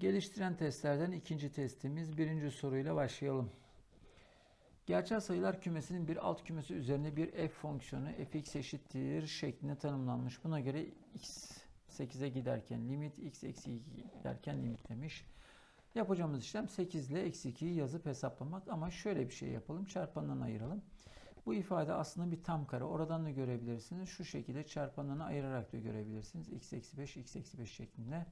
Geliştiren testlerden ikinci testimiz. Birinci soruyla başlayalım. Gerçel sayılar kümesinin bir alt kümesi üzerine bir f fonksiyonu fx eşittir şeklinde tanımlanmış. Buna göre x 8'e giderken limit x eksi 2 giderken limit demiş. Yapacağımız işlem 8 ile eksi 2'yi yazıp hesaplamak ama şöyle bir şey yapalım. Çarpandan ayıralım. Bu ifade aslında bir tam kare. Oradan da görebilirsiniz. Şu şekilde çarpanlarını ayırarak da görebilirsiniz. x eksi 5, x eksi 5 şeklinde.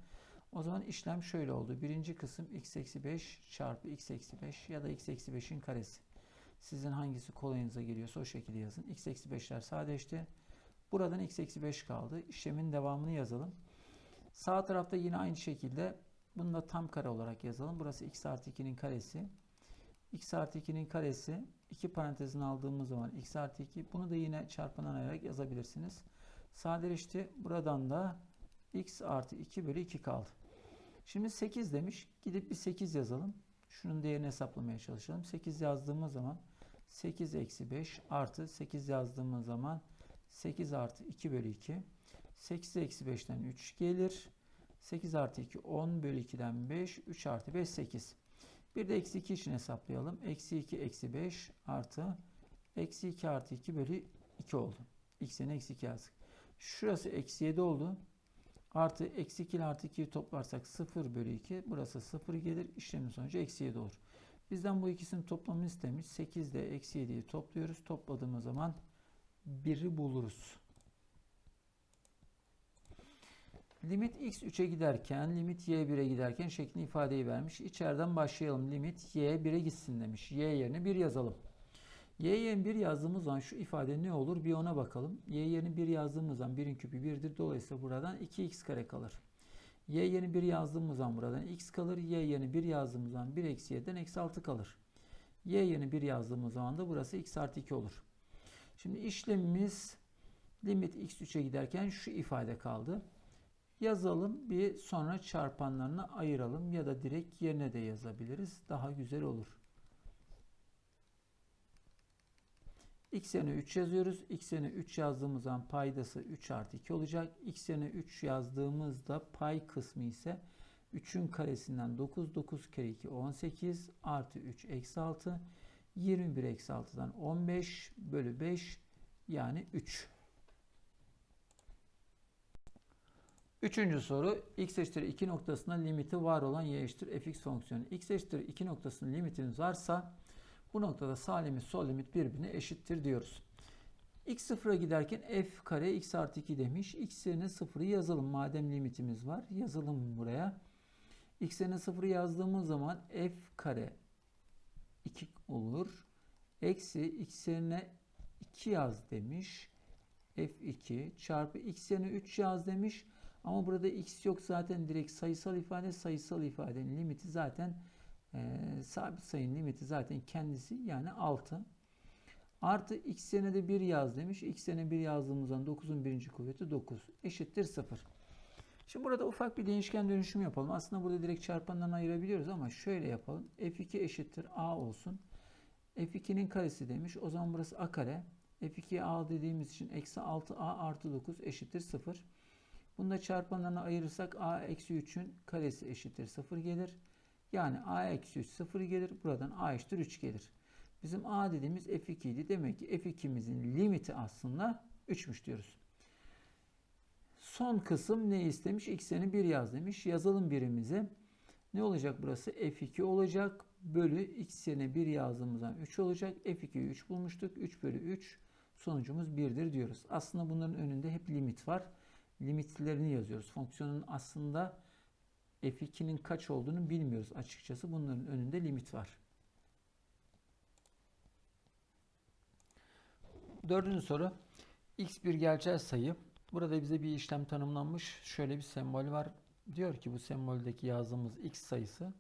O zaman işlem şöyle oldu. Birinci kısım x eksi 5 çarpı x eksi 5 ya da x eksi 5'in karesi. Sizin hangisi kolayınıza geliyorsa o şekilde yazın. x eksi 5'ler sadeleşti. Buradan x eksi 5 kaldı. İşlemin devamını yazalım. Sağ tarafta yine aynı şekilde bunu da tam kare olarak yazalım. Burası x artı 2'nin karesi. x artı 2'nin karesi. iki parantezini aldığımız zaman x artı 2. Bunu da yine çarpandan ayırarak yazabilirsiniz. Sadeleşti. Buradan da x artı 2 bölü 2 kaldı. Şimdi 8 demiş. Gidip bir 8 yazalım. Şunun değerini hesaplamaya çalışalım. 8 yazdığımız zaman 8 eksi 5 artı 8 yazdığımız zaman 8 artı 2 bölü 2. 8 eksi 5'ten 3 gelir. 8 artı 2 10 bölü 2'den 5. 3 artı 5 8. Bir de eksi 2 için hesaplayalım. Eksi 2 eksi 5 artı eksi 2 artı 2 bölü 2 oldu. X'ine eksi 2 yazdık. Şurası eksi 7 oldu. Artı eksi 2 ile artı 2'yi toplarsak 0 bölü 2. Burası 0 gelir. İşlemin sonucu eksi 7 olur. Bizden bu ikisinin toplamını istemiş. 8 ile eksi 7'yi topluyoruz. Topladığımız zaman 1'i buluruz. Limit x 3'e giderken, limit y 1'e giderken şeklinde ifadeyi vermiş. İçeriden başlayalım. Limit y 1'e gitsin demiş. y yerine 1 yazalım. Y yerine 1 yazdığımız zaman şu ifade ne olur bir ona bakalım. y yerine 1 yazdığımız zaman 1'in küpü 1'dir. Dolayısıyla buradan 2x kare kalır. y yerine 1 yazdığımız zaman buradan x kalır. y yerine 1 yazdığımız zaman 1 eksi y'den eksi 6 kalır. y yerine 1 yazdığımız zaman da burası x artı 2 olur. Şimdi işlemimiz limit x 3'e giderken şu ifade kaldı. Yazalım bir sonra çarpanlarını ayıralım ya da direkt yerine de yazabiliriz. Daha güzel olur. X yerine 3 yazıyoruz. x yerine 3 yazdığımız zaman paydası 3 artı 2 olacak. x yerine 3 yazdığımızda pay kısmı ise 3'ün karesinden 9, 9 kere 2 18 artı 3 eksi 6 21 eksi 6'dan 15 bölü 5 yani 3. Üçüncü soru x eşittir 2 noktasında limiti var olan y eşittir fx fonksiyonu. x eşittir 2 noktasının limitiniz varsa bu noktada sağ limit sol limit birbirine eşittir diyoruz. x sıfıra giderken f kare x artı 2 demiş. x yerine sıfırı yazalım madem limitimiz var. Yazalım buraya. x yerine sıfırı yazdığımız zaman f kare 2 olur. Eksi x yerine 2 yaz demiş. f2 çarpı x yerine 3 yaz demiş. Ama burada x yok zaten direkt sayısal ifade. Sayısal ifadenin limiti zaten e, sabit sayının limiti zaten kendisi yani 6. Artı x yerine de 1 yaz demiş. x yerine 1 yazdığımız zaman 9'un birinci kuvveti 9 eşittir 0. Şimdi burada ufak bir değişken dönüşüm yapalım. Aslında burada direkt çarpandan ayırabiliyoruz ama şöyle yapalım. f2 eşittir a olsun. f2'nin karesi demiş. O zaman burası a kare. f2'ye a dediğimiz için eksi 6a artı 9 eşittir 0. Bunu da çarpanlarına ayırırsak a eksi 3'ün karesi eşittir 0 gelir. Yani a eksi 3 0 gelir. Buradan a eşittir 3 gelir. Bizim a dediğimiz f2 idi. Demek ki f2'mizin limiti aslında 3'müş diyoruz. Son kısım ne istemiş? x'ini 1 yaz demiş. Yazalım birimize. Ne olacak burası? f2 olacak. Bölü x yerine 1 yazdığımızdan 3 olacak. f2'yi 3 bulmuştuk. 3 bölü 3 sonucumuz 1'dir diyoruz. Aslında bunların önünde hep limit var limitlerini yazıyoruz. Fonksiyonun aslında f2'nin kaç olduğunu bilmiyoruz açıkçası. Bunların önünde limit var. Dördüncü soru. x bir gerçel sayı. Burada bize bir işlem tanımlanmış. Şöyle bir sembol var. Diyor ki bu semboldeki yazdığımız x sayısı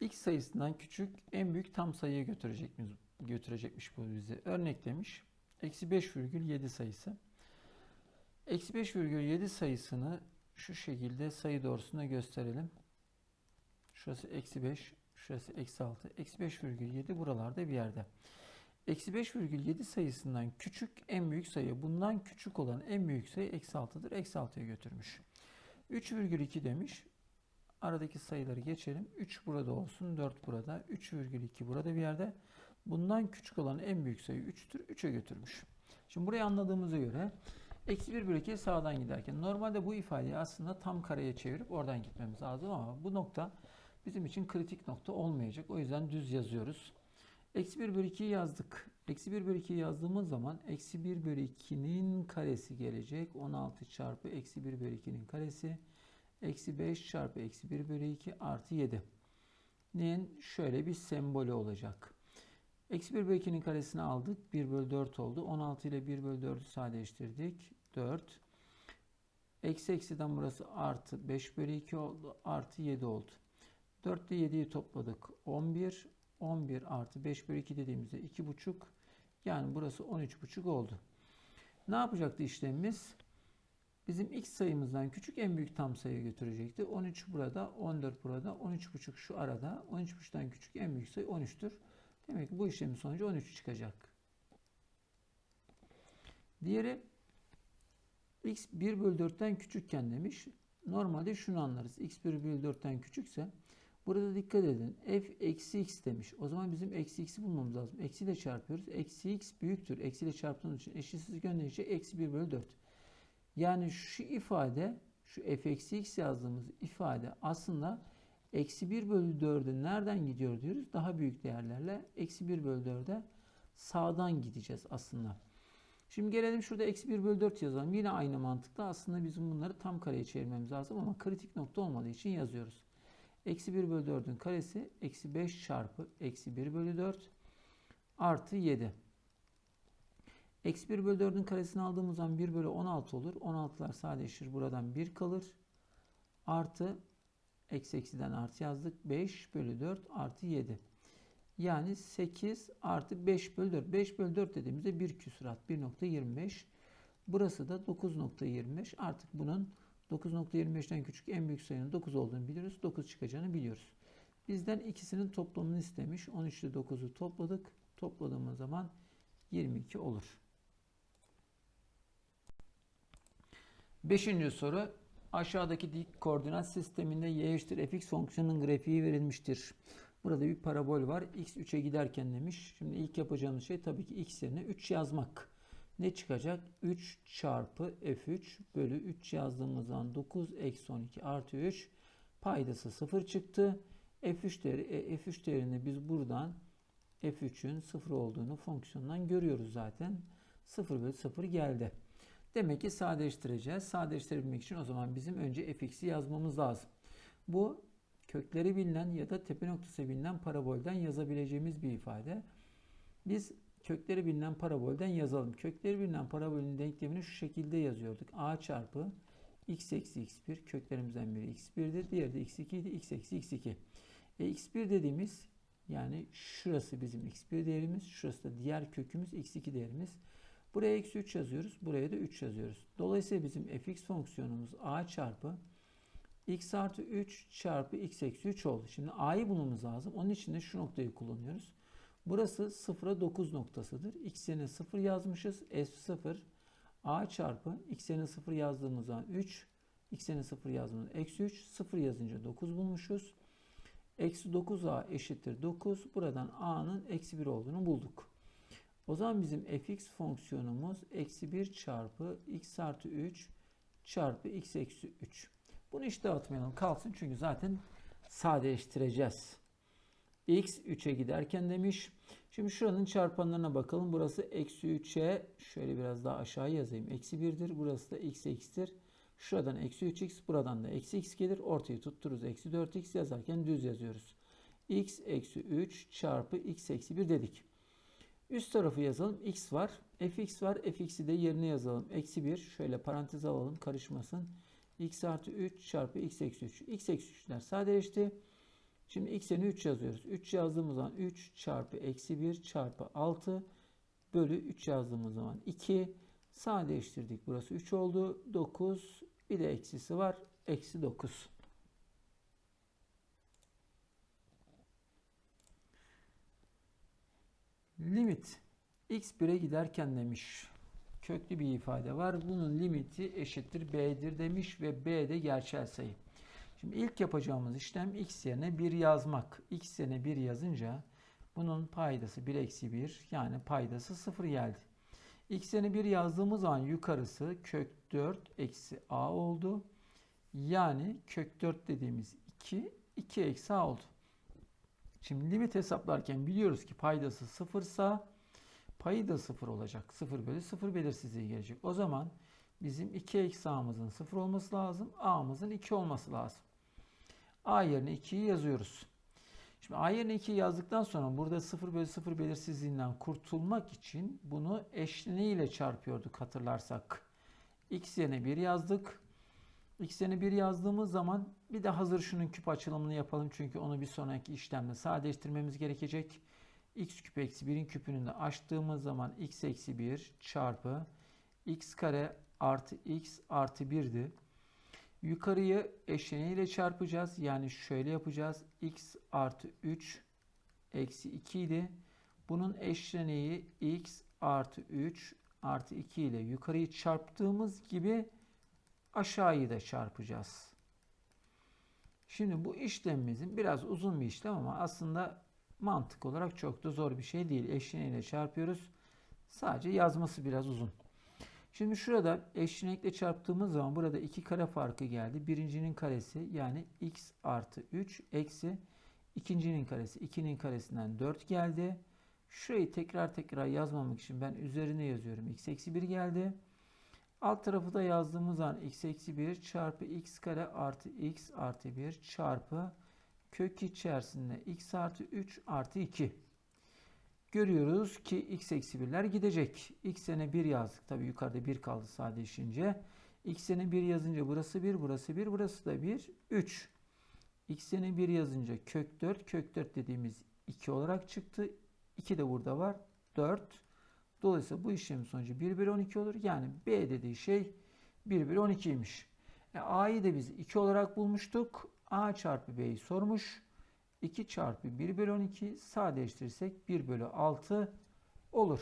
x sayısından küçük en büyük tam sayıya götürecekmiş, götürecekmiş bu bizi. Örneklemiş. Eksi 5,7 sayısı. Eksi 5,7 sayısını şu şekilde sayı doğrusunda gösterelim. Şurası eksi 5, şurası eksi 6. Eksi 5,7 buralarda bir yerde. Eksi 5,7 sayısından küçük en büyük sayı. Bundan küçük olan en büyük sayı eksi 6'dır. Eksi 6'ya götürmüş. 3,2 demiş. Aradaki sayıları geçelim. 3 burada olsun. 4 burada. 3,2 burada bir yerde. Bundan küçük olan en büyük sayı 3'tür. 3'e götürmüş. Şimdi burayı anladığımıza göre eksi 1 bölü 2 sağdan giderken normalde bu ifadeyi aslında tam kareye çevirip oradan gitmemiz lazım ama bu nokta bizim için kritik nokta olmayacak. O yüzden düz yazıyoruz. Eksi 1 bölü 2'yi yazdık. Eksi 1 bölü 2'yi yazdığımız zaman eksi 1 bölü 2'nin karesi gelecek. 16 çarpı eksi 1 bölü 2'nin karesi. Eksi 5 çarpı eksi 1 bölü 2 artı 7. Neyin şöyle bir sembolü olacak. Eksi 1 bölü 2'nin karesini aldık. 1 bölü 4 oldu. 16 ile 1 bölü 4'ü sadeleştirdik. 4. Eksi eksiden burası artı 5 bölü 2 oldu. Artı 7 oldu. 4 ile 7'yi topladık. 11. 11 artı 5 bölü 2 dediğimizde 2,5. Yani burası 13,5 oldu. Ne yapacaktı işlemimiz? Bizim x sayımızdan küçük en büyük tam sayı götürecekti. 13 burada, 14 burada, 13,5 şu arada. 13,5'tan küçük en büyük sayı 13'tür. Demek ki bu işlemin sonucu 13 çıkacak. Diğeri x 1 bölü 4'ten küçükken demiş. Normalde şunu anlarız. x 1 bölü 4'ten küçükse burada dikkat edin. f eksi x demiş. O zaman bizim eksi x'i bulmamız lazım. Eksi ile çarpıyoruz. Eksi x büyüktür. Eksi ile çarptığımız için eşitsiz gönderince eksi 1 bölü 4. Yani şu ifade şu f eksi x yazdığımız ifade aslında eksi 1 bölü 4'e nereden gidiyor diyoruz? Daha büyük değerlerle eksi 1 bölü 4'e sağdan gideceğiz aslında. Şimdi gelelim şurada eksi 1 bölü 4 yazalım. Yine aynı mantıkla aslında bizim bunları tam kareye çevirmemiz lazım ama kritik nokta olmadığı için yazıyoruz. Eksi 1 bölü 4'ün karesi eksi 5 çarpı eksi 1 bölü 4 artı 7. Eksi 1 bölü 4'ün karesini aldığımız zaman 1 bölü 16 olur. 16'lar sadeleşir. Buradan 1 kalır. Artı eksi eksiden artı yazdık. 5 bölü 4 artı 7. Yani 8 artı 5 bölü 4. 5 bölü 4 dediğimizde 1 küsurat 1.25. Burası da 9.25. Artık bunun 9.25'ten küçük en büyük sayının 9 olduğunu biliyoruz. 9 çıkacağını biliyoruz. Bizden ikisinin toplamını istemiş. 13 ile 9'u topladık. Topladığımız zaman 22 olur. Beşinci soru. Aşağıdaki dik koordinat sisteminde y eşittir fx fonksiyonunun grafiği verilmiştir. Burada bir parabol var. x 3'e giderken demiş. Şimdi ilk yapacağımız şey tabii ki x yerine 3 yazmak. Ne çıkacak? 3 çarpı f3 bölü 3 yazdığımız zaman 9 eksi 12 artı 3 paydası 0 çıktı. f3 değeri, e, f3 değerini biz buradan f3'ün 0 olduğunu fonksiyondan görüyoruz zaten. 0 bölü 0 geldi. Demek ki sadeleştireceğiz. Sadeleştirebilmek için o zaman bizim önce fx'i yazmamız lazım. Bu kökleri bilinen ya da tepe noktası bilinen parabolden yazabileceğimiz bir ifade. Biz kökleri bilinen parabolden yazalım. Kökleri bilinen parabolün denklemini şu şekilde yazıyorduk. a çarpı x eksi x1 köklerimizden biri x1'dir. Diğeri de x2 idi. x eksi x2. E, x1 dediğimiz yani şurası bizim x1 değerimiz. Şurası da diğer kökümüz x2 değerimiz. Buraya eksi 3 yazıyoruz. Buraya da 3 yazıyoruz. Dolayısıyla bizim fx fonksiyonumuz a çarpı x artı 3 çarpı x eksi 3 oldu. Şimdi a'yı bulmamız lazım. Onun için de şu noktayı kullanıyoruz. Burası 0'a 9 noktasıdır. x yerine 0 yazmışız. f0 a çarpı x yerine 0 yazdığımız zaman 3 x yerine 0 yazdığımız eksi 3 0 yazınca 9 bulmuşuz. Eksi 9a eşittir 9. Buradan a'nın eksi 1 olduğunu bulduk. O zaman bizim fx fonksiyonumuz eksi 1 çarpı x artı 3 çarpı x eksi 3. Bunu hiç dağıtmayalım kalsın çünkü zaten sadeleştireceğiz. x 3'e giderken demiş. Şimdi şuranın çarpanlarına bakalım. Burası eksi 3'e şöyle biraz daha aşağı yazayım. Eksi 1'dir. Burası da x eksidir. Şuradan eksi 3x buradan da eksi x gelir. Ortayı tuttururuz. Eksi 4x yazarken düz yazıyoruz. x eksi 3 çarpı x eksi 1 dedik. Üst tarafı yazalım. x var. fx var. fx'i de yerine yazalım. Eksi 1. Şöyle parantez alalım karışmasın. x artı 3 çarpı x eksi 3. x eksi 3'ler sadeleşti. Şimdi x yerine 3 yazıyoruz. 3 yazdığımız zaman 3 çarpı eksi 1 çarpı 6 bölü 3 yazdığımız zaman 2. Sadeleştirdik. Burası 3 oldu. 9. Bir de eksisi var. Eksi 9. Limit x 1'e giderken demiş. Köklü bir ifade var. Bunun limiti eşittir b'dir demiş ve b de gerçel sayı. Şimdi ilk yapacağımız işlem x yerine 1 yazmak. x yerine 1 yazınca bunun paydası 1 eksi 1 yani paydası 0 geldi. x yerine 1 yazdığımız zaman yukarısı kök 4 eksi a oldu. Yani kök 4 dediğimiz 2, 2 eksi a oldu. Şimdi limit hesaplarken biliyoruz ki paydası 0 sa payı da 0 olacak. 0 bölü 0 belirsizliği gelecek. O zaman bizim 2 eksi a'mızın 0 olması lazım. a'mızın 2 olması lazım. a yerine 2'yi yazıyoruz. Şimdi a yerine 2'yi yazdıktan sonra burada 0 bölü 0 belirsizliğinden kurtulmak için bunu eşleniğiyle çarpıyorduk hatırlarsak. x yerine 1 yazdık. X yerine 1 yazdığımız zaman bir de hazır şunun küp açılımını yapalım. Çünkü onu bir sonraki işlemde sadeleştirmemiz gerekecek. x küp eksi 1'in küpünü de açtığımız zaman x eksi 1 çarpı x kare artı x artı 1'di. Yukarıyı eşleniğiyle çarpacağız. Yani şöyle yapacağız. x artı 3 eksi 2 idi. Bunun eşleniği x artı 3 artı 2 ile yukarıyı çarptığımız gibi aşağıyı da çarpacağız. Şimdi bu işlemimizin biraz uzun bir işlem ama aslında mantık olarak çok da zor bir şey değil. Eşleniğiyle çarpıyoruz. Sadece yazması biraz uzun. Şimdi şurada eşlenikle çarptığımız zaman burada iki kare farkı geldi. Birincinin karesi yani x artı 3 eksi ikincinin karesi 2'nin karesinden 4 geldi. Şurayı tekrar tekrar yazmamak için ben üzerine yazıyorum. x eksi 1 geldi. Alt tarafı da yazdığımız zaman x eksi 1 çarpı x kare artı x artı 1 çarpı kök içerisinde x artı 3 artı 2. Görüyoruz ki x eksi 1'ler gidecek. x'e 1 yazdık. Tabi yukarıda 1 kaldı sadeleşince. x'e 1 yazınca burası 1, burası 1, burası da 1, 3. x'e 1 yazınca kök 4, kök 4 dediğimiz 2 olarak çıktı. 2 de burada var. 4. Dolayısıyla bu işlemin sonucu 1 bölü 12 olur. Yani B dediği şey 1 bölü 12'ymiş. E, A'yı da biz 2 olarak bulmuştuk. A çarpı B'yi sormuş. 2 çarpı 1 bölü 12 sadeleştirirsek 1 bölü 6 olur.